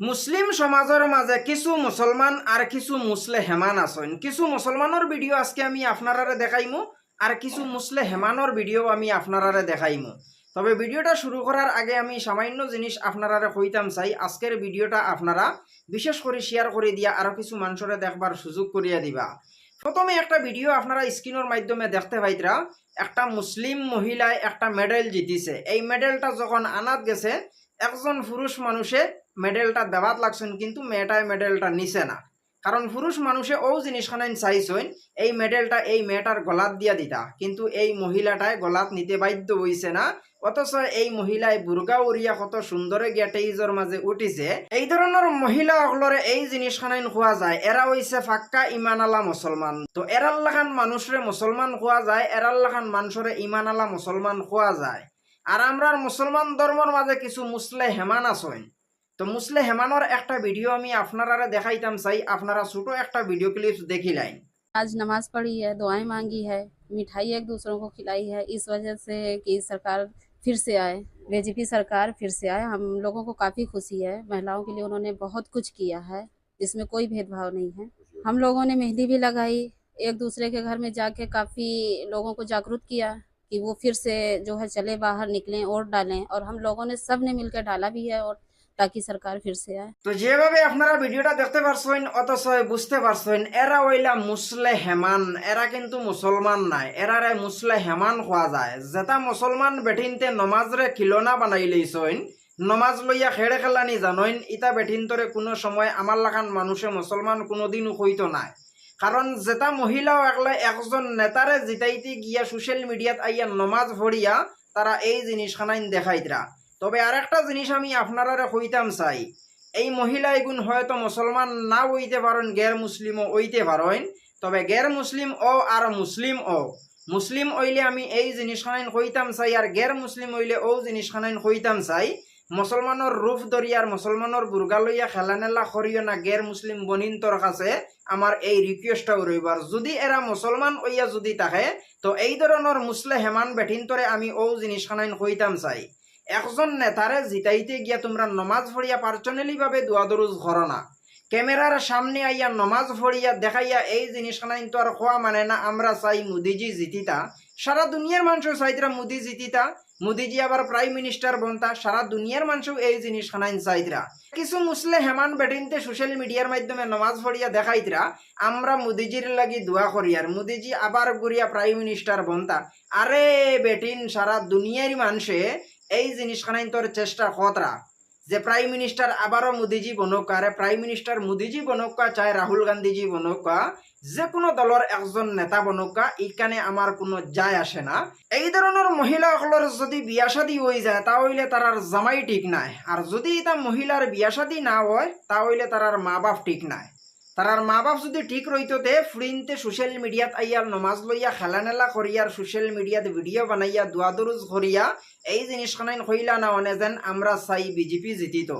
মুসলিম সমাজের মাঝে কিছু মুসলমান আর কিছু মুসলে হেমান আছেন। কিছু মুসলমানের ভিডিও আজকে আমি আপনারারে দেখাইমু আর কিছু মুসলে হেমানোর ভিডিও আমি আপনারারে দেখাইমু। তবে ভিডিওটা শুরু করার আগে আমি সামান্য জিনিস আপনারারে কইতাম চাই। আজকের ভিডিওটা আপনারা বিশেষ করে শেয়ার করে দিয়া আরও কিছু মানুষরে দেখবার সুযোগ করিয়া দিবা। প্রথমে একটা ভিডিও আপনারা স্ক্রিনের মাধ্যমে দেখতে পাইতরা। একটা মুসলিম মহিলায় একটা মেডেল জিতিছে। এই মেডেলটা যখন আনাত গেছে, একজন পুরুষ মানুষে মেডেলটা দেওয়াত লাগছেন, কিন্তু মেয়েটায় মেডেলটা নিছে না। কারণ পুরুষ মানুষে ও জিনিসখানাইন চাইছেন, এই মেডেলটা এই মেয়েটার গলাত দিয়া দিতা। কিন্তু এই মহিলাটায় গলাত নিতে বাধ্য হইছে না, অথচ এই মহিলায় বুর্গা উড়িয়া কত সুন্দরে গিয়া টেইজর মাঝে উঠিছে। এই ধরনের মহিলা সকলরে এই জিনিসখানাইন খোয়া যায় এরা হইছে ফাক্কা ইমান আলা মুসলমান তো এরাল্লাখান মানুষরে মুসলমান খোয়া যায় এরাল্লাখান মানুষরে ইমান আলা মুসলমান খোয়া যায়। আর আমরার মুসলমান ধর্মর মাঝে কিছু মুসলে হেমান আছেন। তো মুসলে হেমানোর একটা ভিডিও আমি আপনারা দেখাইতাম চাই আপনারা ছোট একটা ভিডিও ক্লিপস দেখিলাইন आज नमाज पढ़ी है दुआएं मांगी है मिठाई एक दूसरों को खिलाई है इस वजह से कि सरकार फिर से आए बीजेपी सरकार फिर से आए हम लोगों को काफ़ी खुशी है महिलाओं के लिए उन्होंने बहुत कुछ किया है इसमें कोई भेदभाव नहीं है हम लोगों ने मेहंदी भी लगाई एक दूसरे के घर में जाके काफ़ी लोगों को जागरूक किया कि वो फिर से जो है चले बाहर निकलें वोट डालें और हम लोगों ने सब ने मिलकर डाला भी है और তাকি সরকার ফিরছে তো যেভাবে আপনারা ভিডিওটা দেখতে পারছেন, অথচ বুঝতে পারছেন, এরা ওইলা মুসলে হেমান, এরা কিন্তু মুসলমান নাই, এরারে মুসলে হেমান খোয়া যায়। যেটা মুসলমান বেঠিনতে নমাজরে খিলনা বানাই লইছেন নমাজ লইয়া খেড়ে খেলানি জানইন, ইতা বেঠিনতরে কোনো সময় আমার লাখান মানুষে মুসলমান কোনোদিনও হইতো নাই। কারণ যেটা মহিলাও একলে একজন নেতারে জিতাইতে গিয়া সোশ্যাল মিডিয়াত আইয়া নমাজ ভরিয়া তারা এই জিনিসখানাইন দেখাইতরা তবে আরেকটা জিনিস আমি আপনারা কইতাম চাই, এই মহিলা এগুন হয়তো মুসলমান না হইতে পারেন, গের মুসলিমও হইতে পারেন, তবে গের মুসলিম ও আর মুসলিম ও। মুসলিম হইলে আমি এই জিনিসখানাইন কইতাম চাই, আর গের মুসলিম হইলে ও জিনিসখানাইন কইতাম চাই মুসলমানের রূপ দরিয়ার মুসলমানের বুর্গা লইয়া খেলা নেলা করিও না গের মুসলিম বনিন্তর কাছে আমার এই রিকোয়েস্টটাও রইবার যদি এরা মুসলমান হইয়া যদি থাকে, তো এই ধরনের মুসলে হেমান বেঠিন্তরে আমি ও জিনিসখানাইন কইতাম চাই। একজন নেতারে জিতাইতে গিয়া তোমরা নমাজ পড়িয়া পার্সোনালি ভাবে দোয়াদরুজ ঘর না। ক্যামেরার সামনে আইয়া নমাজ পড়িয়া দেখাইয়া এই জিনিসখানাইন তো আর খোয়া মানে না, আমরা চাই মোদিজি জিতিতা। সারা দুনিয়ার মানুষ চাইতরা মোদি জিতিতা। মোদিজি আবার প্রাইম মিনিস্টার বনতা। সারা দুনিয়ার মানুষ এই জিনিসখানাইন চাইতরা কিছু মুসলে হেমান বেটিনতে সোশ্যাল মিডিয়ার মাধ্যমে নমাজ পড়িয়া দেখাইতরা আমরা মোদিজির লাগি দোয়া করি আর। মোদিজি আবার গুড়িয়া প্রাইম মিনিস্টার বনতা। আরে বেটিন সারা দুনিয়ারই মানুষে এই জিনিসখানাইন তোর চেষ্টা কতরা যে প্রাইম মিনিস্টার আবারও মোদিজি বনকা আরে প্রাইম মিনিস্টার মোদিজি বনকা চাই রাহুল গান্ধীজি বনকা যে কোনো দলের একজন নেতা বনকা ইকানে আমার কোনো যায় আসে না। এই ধরনের মহিলাসকলের যদি বিয়া শাদী হয়ে যায়, তাহলে তারার জামাই ঠিক নাই। আর যদি এটা মহিলার বিয়া শাদী না হয়, তাহলে তারার মা বাপ ঠিক নাই। তারার মা বাপ যদি ঠিক রইতো তে ফ্রিনতে সোশ্যাল মিডিয়াত আইয়ার নমাজ লইয়া খেলা নেলা করিয়ার সোশ্যাল মিডিয়াত ভিডিও বানাইয়া দোয়া দরুজ করিয়া এই জিনিসখানাইন হইলা না অনে যেন আমরা চাই বিজেপি জিতিত।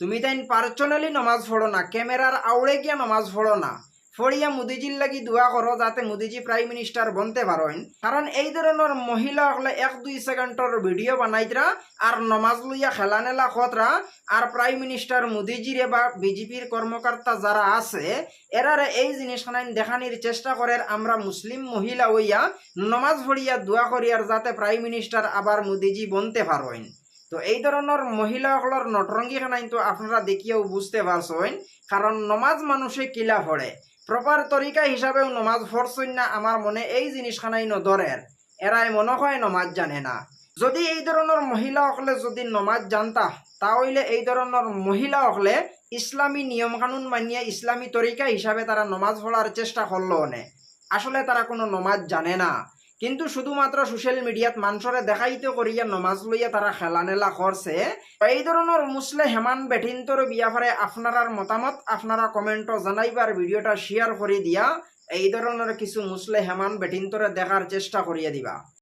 তুমি তাইন পার্সোনালি নমাজ পড়ো না ক্যামেরার আউড়ে গিয়া নমাজ পড়ো না। ফড়িয়া মোদিজির লাগি দোয়া করো যাতে মোদিজি প্রাইম মিনিস্টার বনতে পারেন কারণ এই ধরনের মহিলা হলে এক দুই সেকেন্ডর ভিডিও বানাইতরা আর নমাজ লইয়া খেলা নেলা খতরা আর প্রাইম মিনিস্টার মোদিজিরে বা বিজেপির কর্মকর্তা যারা আছে এরারে এই জিনিসখানাইন দেখানির চেষ্টা করে আমরা মুসলিম মহিলা হইয়া নমাজ ভরিয়া দোয়া করিয়ার যাতে প্রাইম মিনিস্টার আবার মোদিজি বনতে পারেন তো এই ধরনের মহিলাসকলের নটরঙ্গি খানাইন তো আপনারা দেখিয়াও বুঝতে পারছেন কারণ নমাজ মানুষে কিলা পড়ে প্রপার তরিকা হিসাবেও নমাজ ফরসই না আমার মনে এই জিনিসখানাই নদরের এরাই মনে হয় নমাজ জানে না। যদি এই ধরনের মহিলা অকলে যদি নমাজ জানতা, তাহলে এই ধরনের মহিলা অকলে ইসলামী নিয়ম কানুন মানিয়ে ইসলামী তরিকা হিসাবে তারা নমাজ পড়ার চেষ্টা করল অনে আসলে তারা কোনো নমাজ জানে না। কিন্তু শুধুমাত্র সোশ্যাল মিডিয়াত মানুষরে দেখাইতে করিয়া নমাজ লইয়া তারা খেলা নেলা করছে এই ধরনের মুসলে হেমান বেঠিন্তর বিয়াফারে আপনারার মতামত আপনারা কমেন্টও জানাইবার ভিডিওটা শেয়ার করে দিয়া। এই ধরনের কিছু মুসলে হেমান বেঠিন্তরে দেখার চেষ্টা করিয়া দিবা।